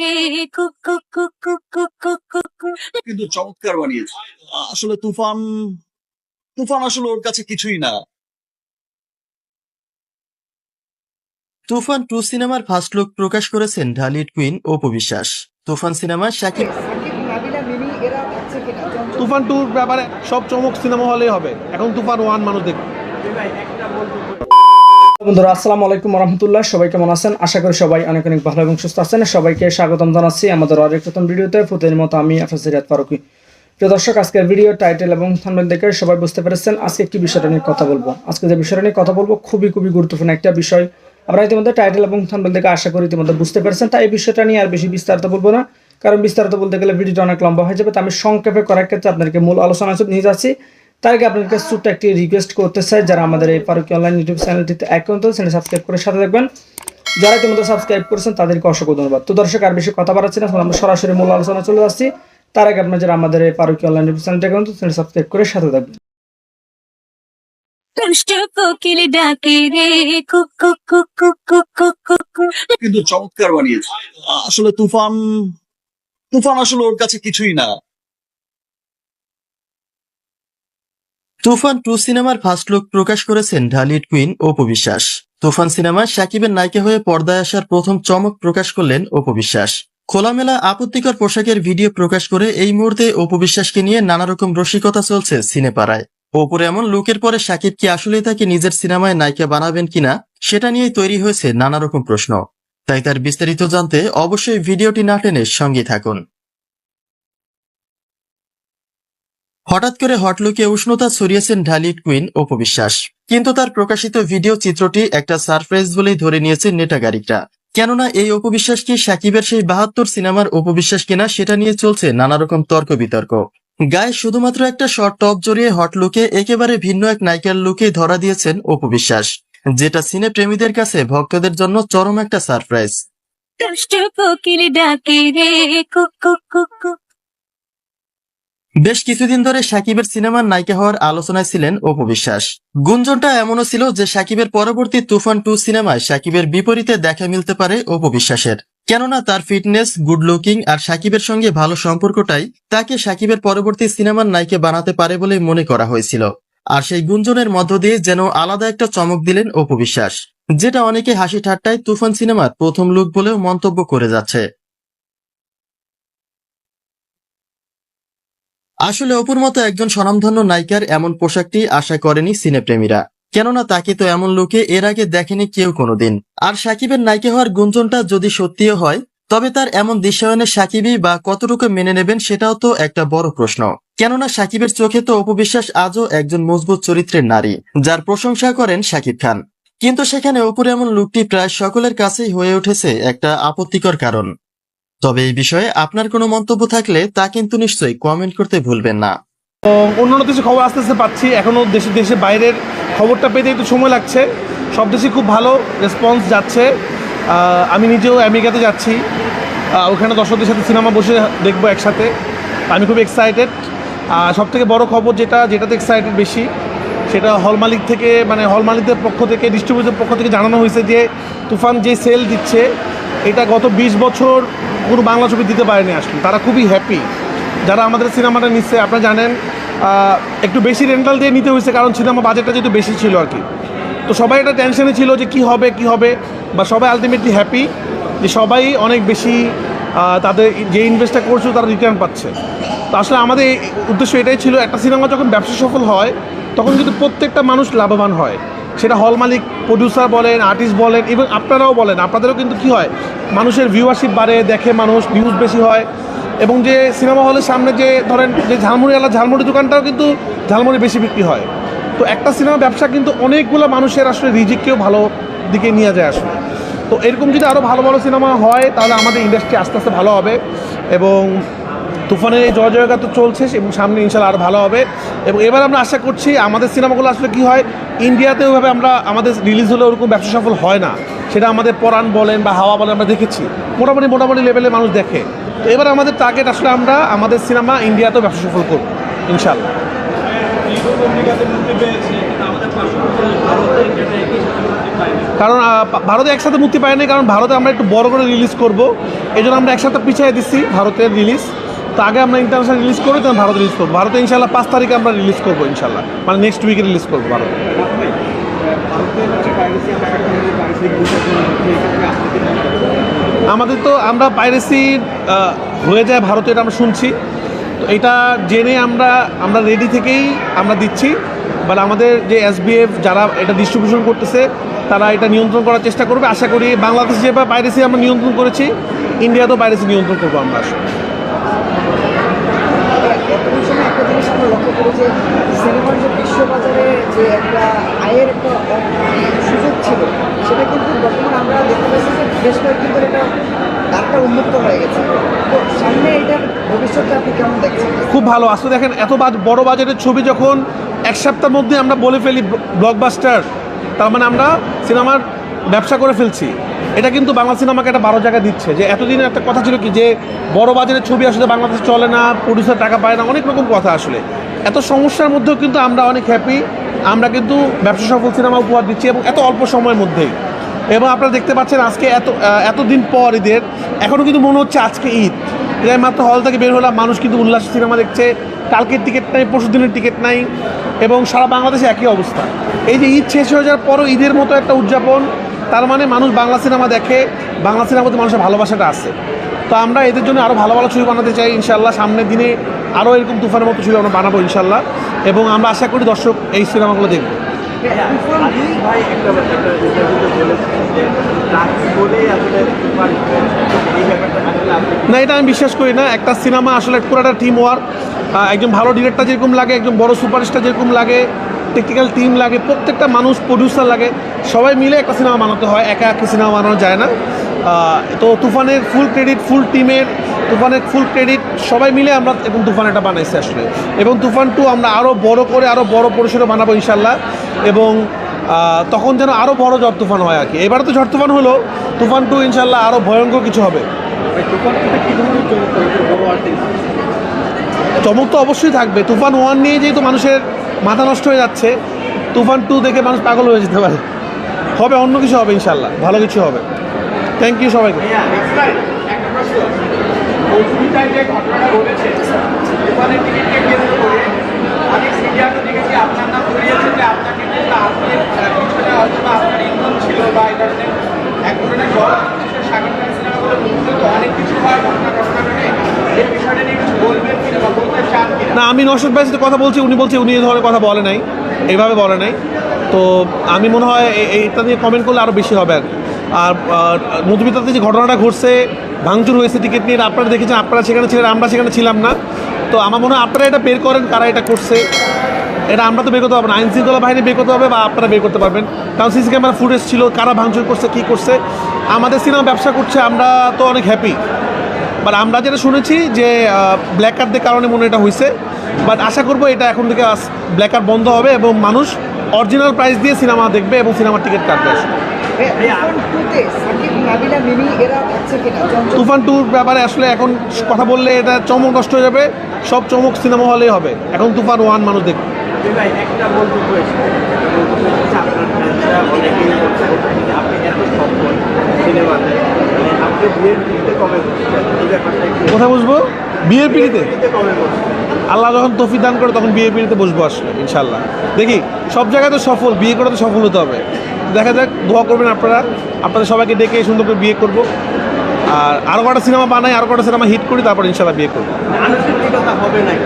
রে cook cook কিন্তু চমৎকার বানিয়েছে। আসলে তুফান তুফান আসলে ওর কাছে কিছুই না। তুফান টু সিনেমার ফার্স্ট লুক প্রকাশ করেছেন ঢালিউড কুইন অপু বিশ্বাস। তুফান সিনেমা শাকিব তুফান টুর ব্যাপারে সব চমক সিনেমা হলেই হবে। এখন তুফান ওয়ান মানুষ দেখবে। বন্ধুরা, আসসালামু আলাইকুম রহমতুল্লাহ। সবাই কেমন আছেন? আশা করি সবাই অনেক অনেক ভালো এবং সুস্থ আছেন। সবাইকে স্বাগতম জানাচ্ছি আমাদের আরেক নতুন ভিডিওতে। প্রতিদিন মতো আমি আফাজিরাত ফারুকি। প্রিয় দর্শক, আজকের ভিডিও টাইটেল এবং থাম্বনেল দেখে সবাই বুঝতে পেরেছেন আজকে কি বিষয়টা নিয়ে কথা বলব। আজকে যে বিষয়টা নিয়ে কথা বলব খুবই খুবই গুরুত্বপূর্ণ একটা বিষয়। আপনারা ইতিমধ্যে টাইটেল এবং থাম্বনেল দেখে আশা করি ইতিমধ্যে বুঝতে পেরেছেন। তাই এই বিষয়টা নিয়ে আর বেশি বিস্তারিত বলব না। কারণ বিস্তারিত বলতে গেলে ভিডিওটা অনেক লম্বা হয়ে যাবে। তো আমি সংক্ষেপে করার ক্ষেত্রে আপনাদেরকে মূল আলোচনা নিয়ে যাচ্ছি। তার আগে আপনাদের কাছে ছোট্ট একটি রিকোয়েস্ট করতে চাই যারা আমাদের এই ফারুকি অনলাইন ইউটিউব চ্যানেলটিতে অ্যাকাউন্ট সেটা সাবস্ক্রাইব করে সাথে থাকবেন। যারা ইতিমধ্যে সাবস্ক্রাইব করেছেন তাদেরকে অসংখ্য ধন্যবাদ। তো দর্শক আর বেশি কথা বাড়াচ্ছি না আমরা সরাসরি মূল আলোচনা চলে আসছি। তার আগে আপনার যারা আমাদের এই ফারুকি অনলাইন ইউটিউব চ্যানেলটি অ্যাকাউন্ট সেটা সাবস্ক্রাইব করে সাথে থাকবেন। কিন্তু চমৎকার বানিয়েছে। আসলে তুফান তুফান আসলে ওর কাছে কিছুই না। তুফান টু সিনেমার ফার্স্ট লুক প্রকাশ করেছেন ঢালিউড কুইন অপু বিশ্বাস। তুফান সিনেমা শাকিবের নায়িকা হয়ে পর্দায় আসার প্রথম চমক প্রকাশ করলেন অপু বিশ্বাস। খোলামেলা আপত্তিকর পোশাকের ভিডিও প্রকাশ করে এই মুহূর্তে অপু বিশ্বাসকে নিয়ে নানা রকম রসিকতা চলছে সিনেপাড়ায়। অপুর এমন লুকের পরে শাকিব কি আসলেই তাকে নিজের সিনেমায় নায়িকা বানাবেন কিনা, সেটা নিয়েই তৈরি হয়েছে নানা রকম প্রশ্ন। তাই তার বিস্তারিত জানতে অবশ্যই ভিডিওটি না টেনে সঙ্গে থাকুন। হঠাৎ করে হটলুকে উষ্ণতা ছড়িয়েছেন ঢালিউড কুইন অপু বিশ্বাস কিন্তু তার প্রকাশিত ভিডিও চিত্রটি একটা সারপ্রাইজ বলেই ধরে নিয়েছে নেটাগারিকরা কেননা এই অপবিশ্বাস কি সাকিবের সেই বাহাত্তর সিনেমার অপবিশ্বাস কিনা সেটা নিয়ে চলছে নানা রকম তর্ক বিতর্ক গায়ে শুধুমাত্র একটা শর্ট টপ জড়িয়ে হট লুকে একেবারে ভিন্ন এক নায়িকার লুকে ধরা দিয়েছেন অপবিশ্বাস, যেটা সিনে প্রেমীদের কাছে ভক্তদের জন্য চরম একটা সারপ্রাইজ। বেশ কিছুদিন ধরে সাকিবের সিনেমার নায়িকা হওয়ার আলোচনায় ছিলেন অপু বিশ্বাস। গুঞ্জনটা এমনও ছিল যে সাকিবের পরবর্তী তুফান টু সিনেমায় সাকিবের বিপরীতে দেখা মিলতে পারে অপু বিশ্বাসের। কেননা তার ফিটনেস, গুড লুকিং আর সাকিবের সঙ্গে ভালো সম্পর্কটাই তাকে সাকিবের পরবর্তী সিনেমার নায়িকা বানাতে পারে বলে মনে করা হয়েছিল। আর সেই গুঞ্জনের মধ্য দিয়ে যেন আলাদা একটা চমক দিলেন অপু বিশ্বাস, যেটা অনেকে হাসি ঠাট্টায় তুফান সিনেমার প্রথম লুক বলেও মন্তব্য করে যাচ্ছে। আসলে অপুর মতো একজন স্বনামধন্য নায়িকার এমন পোশাকটি আশা করেনি সিনেপ্রেমীরা। কেননা তাকে তো এমন লোকে এর আগে দেখেনি কেউ কোনোদিন। আর সাকিবের নায়িকা হওয়ার গুঞ্জনটা যদি সত্যিও হয়, তবে তার এমন দৃশ্যায়নে সাকিবই বা কতটুকু মেনে নেবেন সেটাও তো একটা বড় প্রশ্ন। কেননা সাকিবের চোখে তো অপবিশ্বাস আজও একজন মজবুত চরিত্রের নারী, যার প্রশংসা করেন সাকিব খান। কিন্তু সেখানে অপুর এমন লুকটি প্রায় সকলের কাছেই হয়ে উঠেছে একটা আপত্তিকর কারণ। তবে এই বিষয়ে আপনার কোনো মন্তব্য থাকলে তা কিন্তু নিশ্চয়ই কমেন্ট করতে ভুলবেন না। অন্যান্য দেশে খবর আস্তে আস্তে পাচ্ছি। এখনও দেশে দেশে বাইরের খবরটা পেতে একটু সময় লাগছে। সব দেশে খুব ভালো রেসপন্স যাচ্ছে। আমি নিজেও আমেরিকাতে যাচ্ছি। ওখানে দর্শকদের সাথে সিনেমা বসে দেখব একসাথে। আমি খুব এক্সাইটেড আর সব থেকে বড়ো খবর যেটা, যেটাতে এক্সাইটেড বেশি, সেটা হল মালিক থেকে মানে হল মালিকদের পক্ষ থেকে ডিস্ট্রিবিউটার পক্ষ থেকে জানানো হয়েছে যে তুফান যে সেল দিচ্ছে এটা গত বিশ বছর কোনো বাংলা ছবি দিতে পারেনি আসলে। তারা খুবই হ্যাপি যারা আমাদের সিনেমাটা নিচ্ছে, আপনারা জানেন একটু বেশি রেন্টাল দিয়ে নিতে হয়েছে, কারণ সিনেমা বাজেটটা যেহেতু বেশি ছিল আর কি। তো সবাই এটা টেনশনে ছিল যে কি হবে কি হবে, বা সবাই আলটিমেটলি হ্যাপি যে সবাই অনেক বেশি তাদের যে ইনভেস্টটা করছে, তারা রিটার্ন পাচ্ছে। তো আসলে আমাদের উদ্দেশ্য এটাই ছিল, একটা সিনেমা যখন ব্যবসা সফল হয়, তখন কিন্তু প্রত্যেকটা মানুষ লাভবান হয়। সেটা হল মালিক প্রডিউসার বলেন আর্টিস্ট বলেন এবং আপনারাও বলেন, আপনাদেরও কিন্তু কি হয়, মানুষের ভিউয়ারশিপ বাড়ে, দেখে মানুষ ভিউজ বেশি হয়। এবং যে সিনেমা হলের সামনে যে ধরেন যে ঝালমুড়ি ঝালমুড়িওয়ালা ঝালমুড়ি দোকানটাও কিন্তু ঝালমুড়ি বেশি বিক্রি হয়। তো একটা সিনেমা ব্যবসা কিন্তু অনেকগুলো মানুষের আসলে রিজিককেও ভালো দিকে নিয়ে যায় আসলে। তো এরকম যদি আরও ভালো ভালো সিনেমা হয়, তাহলে আমাদের ইন্ডাস্ট্রি আস্তে আস্তে ভালো হবে। এবং তুফানের এই জয় জয়গা তো চলছে, এবং সামনে ইনশাল্লাহ আরও ভালো হবে। এবং এবার আমরা আশা করছি আমাদের সিনেমাগুলো আসলে কি হয়, ইন্ডিয়াতে ওইভাবে আমরা আমাদের রিলিজ হলে ওরকম ব্যবসা সফল হয় না। সেটা আমাদের পরাণ বলেন বা হাওয়া বলেন আমরা দেখেছি। মোটামুটি মোটামুটি লেভেলে মানুষ দেখে। তো এবার আমাদের টার্গেট আসলে আমরা আমাদের সিনেমা ইন্ডিয়াতেও ব্যবসা সফল করব, ইনশাল্লাহ। কারণ ভারতে একসাথে মুক্তি পায়নি, কারণ ভারতে আমরা একটু বড় করে রিলিজ করব। এই জন্য আমরা একসাথে পিছিয়ে দিচ্ছি ভারতের রিলিজ তো আগে আমরা ইন্টারন্যাশনাল রিলিজ করব তখন ভারত রিলিজ করব। ভারতে ইনশাল্লাহ পাঁচ তারিখে আমরা রিলিজ করব ইনশাল্লাহ মানে নেক্সট উইকে রিলিজ করব ভারত। আমাদের তো আমরা পাইরেসি হয়ে যায় ভারতে, এটা আমরা শুনছি। তো এটা জেনে আমরা আমরা রেডি থেকেই আমরা দিচ্ছি। বাট আমাদের যে এসবিএফ যারা এটা ডিস্ট্রিবিউশন করতেছে, তারা এটা নিয়ন্ত্রণ করার চেষ্টা করবে। আশা করি বাংলাদেশ যেভাবে পাইরেসি আমরা নিয়ন্ত্রণ করেছি ইন্ডিয়াতেও পাইরেসি নিয়ন্ত্রণ করব আমরা। আসলে বর্তমান সময়ে একটা জিনিস আমরা লক্ষ্য করি যে সিনেমার যে বিশ্ববাজারে যে একটা আয়ের একটা সুযোগ ছিল, সেটা কিন্তু বর্তমান আমরা দেখতে পাচ্ছি যে বেশ কয়েকদিন ধরে এটা উন্মুক্ত হয়ে গেছে। তো সামনে এটার ভবিষ্যৎটা আপনি কেমন দেখছেন? খুব ভালো। আসলে দেখেন, এত বড় বাজারের ছবি যখন এক সপ্তাহের মধ্যে আমরা বলে ফেলি ব্লকবাস্টার তার মানে আমরা সিনেমার ব্যবসা করে ফেলছি। এটা কিন্তু বাংলা সিনেমাকে একটা বারো জায়গা দিচ্ছে। যে এতদিন একটা কথা ছিল কি, যে বড় বাজারের ছবি আসলে বাংলাদেশে চলে না প্রডিউসার টাকা পায় না, অনেক রকম কথা আসলে। এত সমস্যার মধ্যেও কিন্তু আমরা অনেক হ্যাপি আমরা কিন্তু ব্যবসা সফল সিনেমা উপহার দিচ্ছি এবং এত অল্প সময়ের মধ্যেই। এবং আপনারা দেখতে পাচ্ছেন আজকে এত এতদিন পর ঈদের এখনও কিন্তু মনে হচ্ছে আজকে ঈদ। এটাই মাত্র হল থেকে বের হলাম, মানুষ কিন্তু উল্লাস সিনেমা দেখছে, কালকের টিকিট নাই, পরশু দিনের টিকিট নাই, এবং সারা বাংলাদেশে একই অবস্থা। এই যে ঈদ শেষ হয়ে যাওয়ার পরও ঈদের মতো একটা উদযাপন তার মানে মানুষ বাংলা সিনেমা দেখে, বাংলা সিনেমাতে মানুষের ভালোবাসাটা আছে। তো আমরা এদের জন্য আরও ভালো ভালো ছবি বানাতে চাই ইনশাল্লাহ সামনের দিনে আরও এরকম তুফানের মতো ছবি আমরা বানাবো ইনশাল্লাহ এবং আমরা আশা করি দর্শক এই সিনেমাগুলো দেখবে। না, এটা আমি বিশ্বাস করি না। একটা সিনেমা আসলে পুরোটা টিম ওয়ার্ক একজন ভালো ডিরেক্টর যেরকম লাগে, একজন বড় সুপারস্টার যেরকম লাগে টেকনিক্যাল টিম লাগে প্রত্যেকটা মানুষ প্রডিউসার লাগে। সবাই মিলে একটা সিনেমা বানাতে হয় একা একা সিনেমা বানানো যায় না। তো তুফানের ফুল ক্রেডিট ফুল টিমের তুফানের ফুল ক্রেডিট সবাই মিলে আমরা এবং তুফান এটা বানাইছি আসলে। এবং তুফান টু আমরা আরও বড় করে আরও বড় পরিসরে বানাবো ইনশাল্লাহ এবং তখন যেন আরও বড় ঝড় তুফান হয় আর কি এবারে তো ঝড় তুফান হলো তুফান টু ইনশাল্লাহ আরও ভয়ঙ্কর কিছু হবে। চমক তো অবশ্যই থাকবে। তুফান ওয়ান নিয়ে যেহেতু মানুষের মাথা নষ্ট হয়ে যাচ্ছে, তুফান টু দেখে মানুষ পাগল হয়ে যেতে পারে। হবে, অন্য কিছু হবে ইনশাল্লাহ ভালো কিছু হবে। থ্যাংক ইউ সবাইকে। এক ধরনের না, আমি নশদ ভাইয়ের সাথে কথা বলছি, উনি বলছে উনি এই ধরনের কথা বলে নাই এইভাবে বলে নাই। তো আমি মনে হয় এ- এইটা নিয়ে কমেন্ট করলে আরও বেশি হবে। আর। মধুমিতাতে যে ঘটনাটা ঘটছে, ভাঙচুর হয়েছে টিকিট নিয়ে আপনারা দেখেছেন, আপনারা সেখানে ছিলেন, আমরা সেখানে ছিলাম না। তো আমার মনে হয় আপনারা এটা বের করেন, কারা এটা করছে। এটা আমরা তো বের করতে পারব না। আইন শৃঙ্খলা বাহিনী বের করতে হবে বা আপনারা বের করতে পারবেন। কারণ সিসি ক্যামেরা ফুটেজ ছিল কারা ভাঙচুর করছে কী করছে। আমাদের সিনেমা ব্যবসা করছে আমরা তো অনেক হ্যাপি বাট আমরা যেটা শুনেছি যে ব্ল্যাক কার্ডের কারণে মনে এটা হয়েছে বাট আশা করব এটা এখন থেকে ব্ল্যাক কার্ড বন্ধ হবে এবং মানুষ অরিজিনাল প্রাইস দিয়ে সিনেমা দেখবে এবং সিনেমার টিকিট কাটবে। তুফান টুর ব্যাপারে আসলে এখন কথা বললে এটা চমক নষ্ট হয়ে যাবে। সব চমক সিনেমা হলেই হবে। এখন তুফান ওয়ান মানুষ দেখবে। ভাই একটা মন্তব্য এসেছে একটা মন্তব্য হচ্ছে আপনার ফ্যান্সরা অনেকেই বলছে আপনি এত সফল সিনেমাতে মানে আপনি বিয়ের দিতে কবে করছেন এই ব্যাপারটা কোথায় বসবো? বিয়ের পিড়িতে আল্লাহ যখন তফি দান করে তখন বিয়ে পিড়িতে বসবো আসলে ইনশাল্লাহ দেখি সব জায়গায় তো সফল বিয়ে করে তো সফল হতে হবে। দেখা যাক দোয়া করবেন আপনারা। আপনাদের সবাইকে ডেকে সুন্দর করে বিয়ে করব। আর আরও কটা সিনেমা বানাই আরও কটা সিনেমা হিট করি তারপর ইনশাল্লাহ বিয়ে করব। আনুষ্ঠানিকতা হবে নাকি?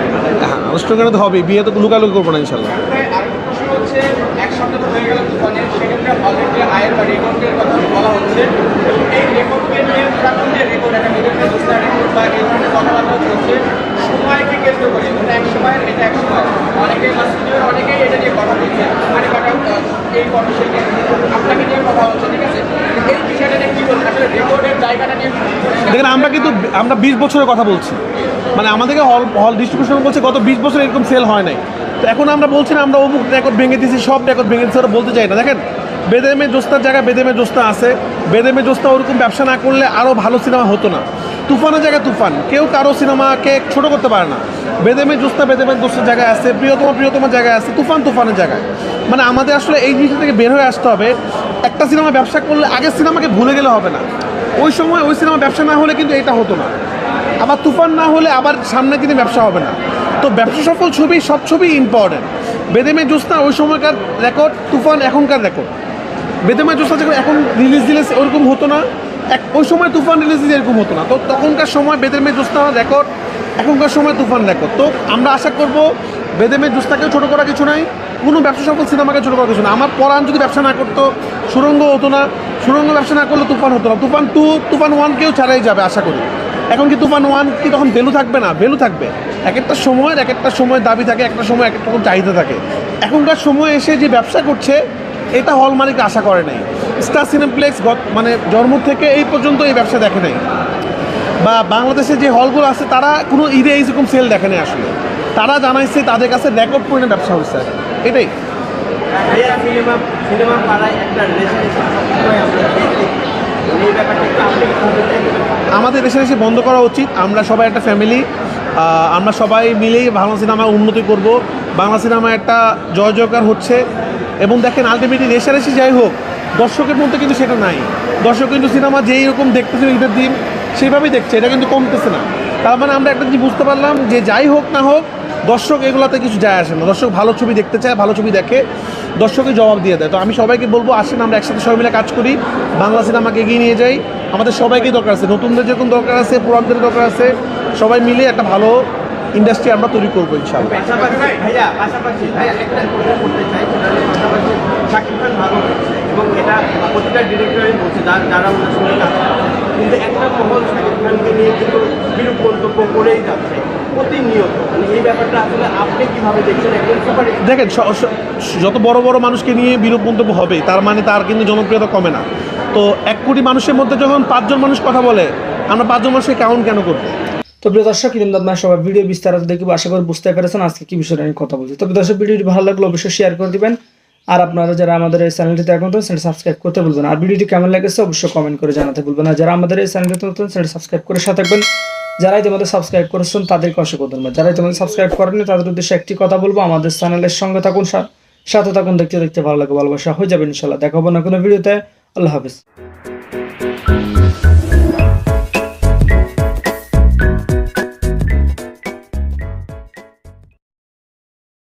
আনুষ্ঠানিকতা তো হবে বিয়ে তো লুকালুকি করব না ইনশাল্লাহ। দেখেন, আমরা কিন্তু আমরা বিশ বছরের কথা বলছি। মানে আমাদেরকে হল হল ডিস্ট্রিবিউশন বলছে গত বিশ বছর এরকম সেল হয় নাই। তো এখন আমরা বলছি না, আমরা অমুক রেকর্ড ভেঙে দিয়েছি, সব রেকর্ড ভেঙে দিচ্ছি ওরা বলতে চাই না। দেখেন, বেদেমে জোস্তার জায়গায় বেদেমে জোস্তা আছে। বেদেমে জোস্তা ওরকম ব্যবসা না করলে আরও ভালো সিনেমা হতো না। তুফানের জায়গায় তুফান। কেউ কারও সিনেমাকে ছোট করতে পারে না। বেদেমে জোস্তা, বেদেমে জোস্তার জায়গায় আছে, প্রিয়তমা, প্রিয়তমার জায়গায় আছে, তুফান, তুফানের জায়গায়। মানে আমাদের আসলে এই জিনিস থেকে বের হয়ে আসতে হবে, একটা সিনেমা ব্যবসা করলে আগের সিনেমাকে ভুলে গেলে হবে না। ওই সময় ওই সিনেমা ব্যবসা না হলে কিন্তু এটা হতো না। আবার তুফান না হলে আবার সামনে দিনে ব্যবসা হবে না। তো ব্যবসা সফল ছবি, সব ছবি ইম্পর্টেন্ট বেদেমে জোস্তা ওই সময়কার রেকর্ড তুফান এখনকার রেকর্ড বেদেমে জোস্তা যখন এখন রিলিজ দিলে ওরকম হতো না। এক ওই সময় তুফান রিলিজ দিলে এরকম হতো না। তো তখনকার সময় বেদেমে জোস্তা রেকর্ড এখনকার সময় তুফান রেকর্ড তো আমরা আশা করব বেদেমে জোস্তাকেও ছোটো করা কিছু নাই, কোনো ব্যবসা সফল সিনেমাকে ছোটো করা কিছু না আমার পরাণ যদি ব্যবসা না করতো, সুরঙ্গ হতো না। সুরঙ্গ ব্যবসা না করলে তুফান হতো না। তুফান টু তুফান ওয়ানকেও ছাড়াই যাবে, আশা করি। এখন কি তুফান ওয়ান কি তখন ভ্যালু থাকবে না? ভ্যালু থাকবে। এক একটা সময়ের, এক একটা সময় দাবি থাকে একটা সময় এক একটা চাহিদা থাকে। এখনকার সময় এসে যে ব্যবসা করছে, এটা হল মালিক আশা করে নাই। স্টার সিনেপ্লেক্স মানে জন্ম থেকে এই পর্যন্ত এই ব্যবসা দেখে নাই। বা বাংলাদেশে যে হলগুলো আছে, তারা কোনো ঈদে এইরকম সেল দেখে নাই আসলে। তারা জানাইছে তাদের কাছে রেকর্ড পরিমাণে ব্যবসা হচ্ছে এটাই। সিনেমা সিনেমা পাড়ায় একটা আমাদের দেশে এসে বন্ধ করা উচিত। আমরা সবাই একটা ফ্যামিলি আমরা সবাই মিলেই বাংলা সিনেমা উন্নতি করব। বাংলা সিনেমা একটা জয় জয়কার হচ্ছে। এবং দেখেন আলটিমেটলি রেশারেশি যাই হোক, দর্শকের মধ্যে কিন্তু সেটা নাই। দর্শক কিন্তু সিনেমা যেই রকম দেখতেছে ঈদের দিন, সেইভাবেই দেখছে, এটা কিন্তু কমতেছে না। তার মানে আমরা একটা জিনিস বুঝতে পারলাম যে যাই হোক না হোক, দর্শক এগুলাতে কিছু যায় আসে না। দর্শক ভালো ছবি দেখতে চায়, ভালো ছবি দেখে। দর্শকের জবাব দিয়ে দেয়। তো আমি সবাইকে বলব, আসেন, আমরা একসাথে সবাই মিলে কাজ করি। বাংলা সিনেমাকে এগিয়ে নিয়ে যাই। আমাদের সবাইকেই দরকার আছে। নতুনদের যেরকম দরকার আছে, পুরানদের দরকার আছে, সবাই মিলে একটা ভালো ইন্ডাস্ট্রি আমরা তৈরি করব, ইনশাআল্লাহ। এবং এটা প্রতিটা কিন্তু একটা মহল শাকিব খানকে নিয়ে কিন্তু বিরূপ মন্তব্য করেই যাচ্ছে প্রতিনিয়ত। মানে এই ব্যাপারটা আসলে আপনি কীভাবে দেখছেন? একজন সুপার দেখেন যত বড় বড় মানুষকে নিয়ে বিরূপ মন্তব্য হবে তার মানে তার কিন্তু জনপ্রিয়তা কমে না। তো এক কোটি মানুষের মধ্যে যখন পাঁচজন মানুষ কথা বলে আমরা পাঁচজন মানুষকে কাউন্ট কেন করব? তো প্রিয় দর্শক কিন্তু আপনার সবাই ভিডিও বিস্তারিত দেখব আশা করি বুঝতে পেরেছেন আজকে কি বিষয়ে আমি কথা বলছি। তবে দর্শক ভিডিওটি ভালো লাগলে অবশ্যই শেয়ার করে দিবেন। আর আপনারা যারা আমাদের এই চ্যানেলটিতে এখন নতুন সেটা সাবস্ক্রাইব করতে ভুলবেন আর ভিডিওটি কেমন লেগেছে অবশ্যই কমেন্ট করে জানাতে ভুলবেন আর যারা আমাদের এই চ্যানেলটিতে নতুন চ্যানেল সাবস্ক্রাইব করে সাথে থাকবেন। যারা ইতিমধ্যে সাবস্ক্রাইব করেছেন, তাদেরকে অসংখ্য ধন্যবাদ। যারা ইতিমধ্যে সাবস্ক্রাইব করেনি তাদের উদ্দেশ্যে একটি কথা বলব, আমাদের চ্যানেলের সঙ্গে থাকুন সাথে থাকুন, দেখতে দেখতে ভালো লাগে, ভালোবাসা হয়ে যাবে ইনশাল্লাহ দেখাবো না কোনো ভিডিওতে। আল্লাহ হাফিজ।